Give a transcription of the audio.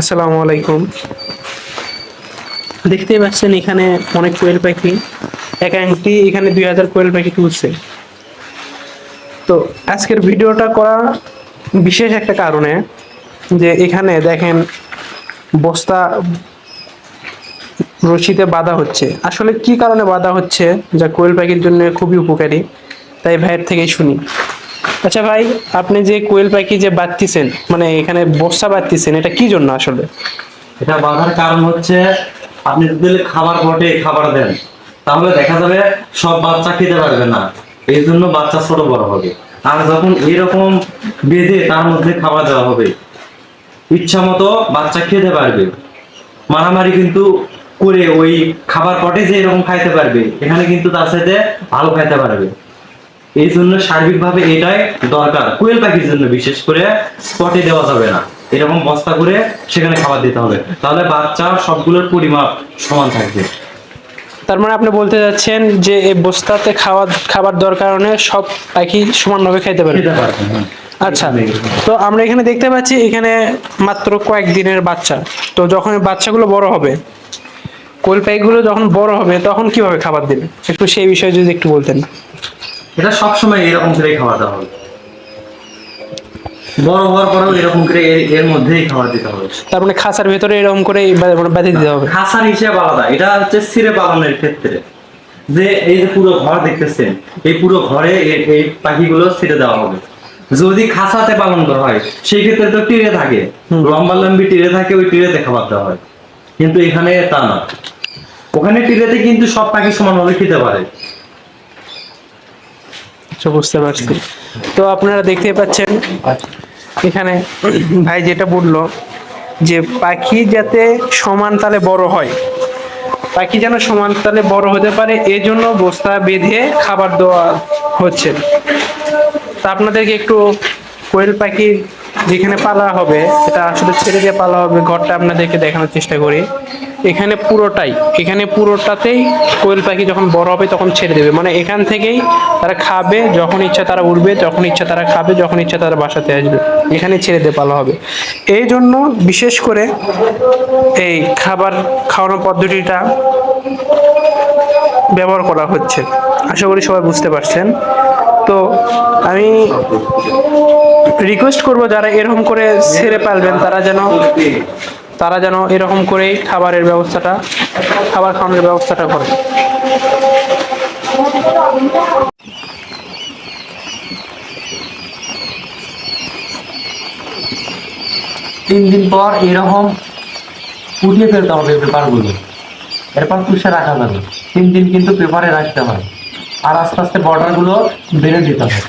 আসসালামু আলাইকুম। দেখতেই পাচ্ছেন এখানে অনেক কোয়েল পাখি। এক আংটি এখানে দুই হাজার কোয়েল পাখি তুলছে। তো আজকের ভিডিওটা করা বিশেষ একটা কারণে যে এখানে দেখেন বস্তা রশিতে বাঁধা হচ্ছে। আসলে কি কারণে বাঁধা হচ্ছে? যা কোয়েল পাখির জন্য খুবই উপকারী। তাই ভাইয়ের থেকেই শুনি। আচ্ছা ভাই, আপনি যে কোয়েল পাখি যে বাঁধতেছেন মানে এখানে বস্তা বাঁধতেছেন এটা কি জন্য আসলে? এটা বাঁধার কারণ হচ্ছে, আপনি যদি খাবার পটে খাবার দেন, তাহলে দেখা যাবে সব বাচ্চা খেতে পারবে না। এই জন্য বাচ্চা ছোট বড় হবে। আর যখন এরকম বেঁধে তার মধ্যে খাবার দেওয়া হবে, ইচ্ছা মতো বাচ্চা খেতে পারবে। মারামারি কিন্তু করে ওই খাবার পটে যে এরকম খাইতে পারবে, এখানে কিন্তু তার সাথে ভালো খাইতে পারবে। এই জন্য সার্বিকভাবে এটাই দরকার। কোয়েল পাখির জন্য বিশেষ করে স্পটে দেওয়া যাবে না। এরকম বস্তা করে সেখানে খাবার দিতে হবে। তাহলে বাচ্চা সবগুলোর পরিমাপ সমান থাকবে। তার মানে আপনি বলতে যাচ্ছেন যে এই বস্তাতে খাওয়া খাবার দেওয়ার কারণে সব পাখি সমানভাবে খাইতে পারে হ্যাঁ। আচ্ছা তো আমরা এখানে দেখতে পাচ্ছি এখানে মাত্র কয়েকদিনের বাচ্চা। তো যখন বাচ্চাগুলো বড় হবে কোয়েল পাখিগুলো যখন বড় হবে তখন কীভাবে খাবার দেবে? একটু সেই বিষয়ে যদি একটু বলতেন। এটা সবসময় এরকম করে খাবার দেওয়া হবে। বড় হওয়ার পরেও এরকম করে এর- মধ্যেই খাবার দিতে হবে। তার মানে খাঁচার ভেতরে এরকম করে বেঁধে দিতে হবে। খাসার হিসেব আলাদা। এটা হচ্ছে ছিঁড়ে পালনের ক্ষেত্রে। যে এই যে পুরো ঘর দেখতেছেন এই পুরো ঘরে এই পাখিগুলো ছেড়ে দেওয়া হবে। যদি খাসাতে পালন করা হয় সেই ক্ষেত্রে তো টিরে থাকে। লম্বা লম্বি টিরে থাকে ওই টিরেতে খাবার দেওয়া হয়। কিন্তু এখানে তা না। ওখানে টিরেতে কিন্তু সব পাখি সমানভাবে খেতে পারে। আচ্ছা, বুঝতে পারছি। তো আপনারা দেখতে পাচ্ছেন এখানে ভাই যেটা বলল যে পাখি যাতে সমান তালে বড় হয় পাখি যেন সমান তালে বড় হতে পারে এজন্য জন্য বস্তা বেঁধে খাবার দেওয়া হচ্ছে। তা আপনাদেরকে একটু কোয়েল পাখি যেখানে পালা হবে এটা আসলে ছেড়ে দিয়ে পালা হবে, ঘরটা আপনাদেরকে দেখানোর চেষ্টা করি। এখানে পুরোটাই, এখানে পুরোটাতেই কোয়েল পাখি যখন বড় হবে তখন ছেড়ে দেবে। মানে এখান থেকেই তারা খাবে যখন ইচ্ছা তারা উঠবে যখন ইচ্ছা তারা খাবে, যখন ইচ্ছা তারা বাসাতে আসবে। এখানে ছেড়ে দিয়ে পালা হবে। এই জন্য বিশেষ করে এই খাবার খাওয়ানোর পদ্ধতিটা ব্যবহার করা হচ্ছে। আশা করি সবাই বুঝতে পারছেন। তো আমি রিকোয়েস্ট করব যারা এরকম করে ছেড়ে পালবেন, তারা যেন তারা যেন এরকম করেই খাবারের ব্যবস্থাটা, খাবার খাওয়ানোর ব্যবস্থাটা করে। তিন দিন পর এরকম উঠিয়ে ফেলতে হবে পেপারগুলো এরপর পুষে রাখা যাবে। তিন দিন কিন্তু পেপারে রাখতে হয়। আর আস্তে আস্তে বর্ডারগুলো বেড়ে দিতে হবে।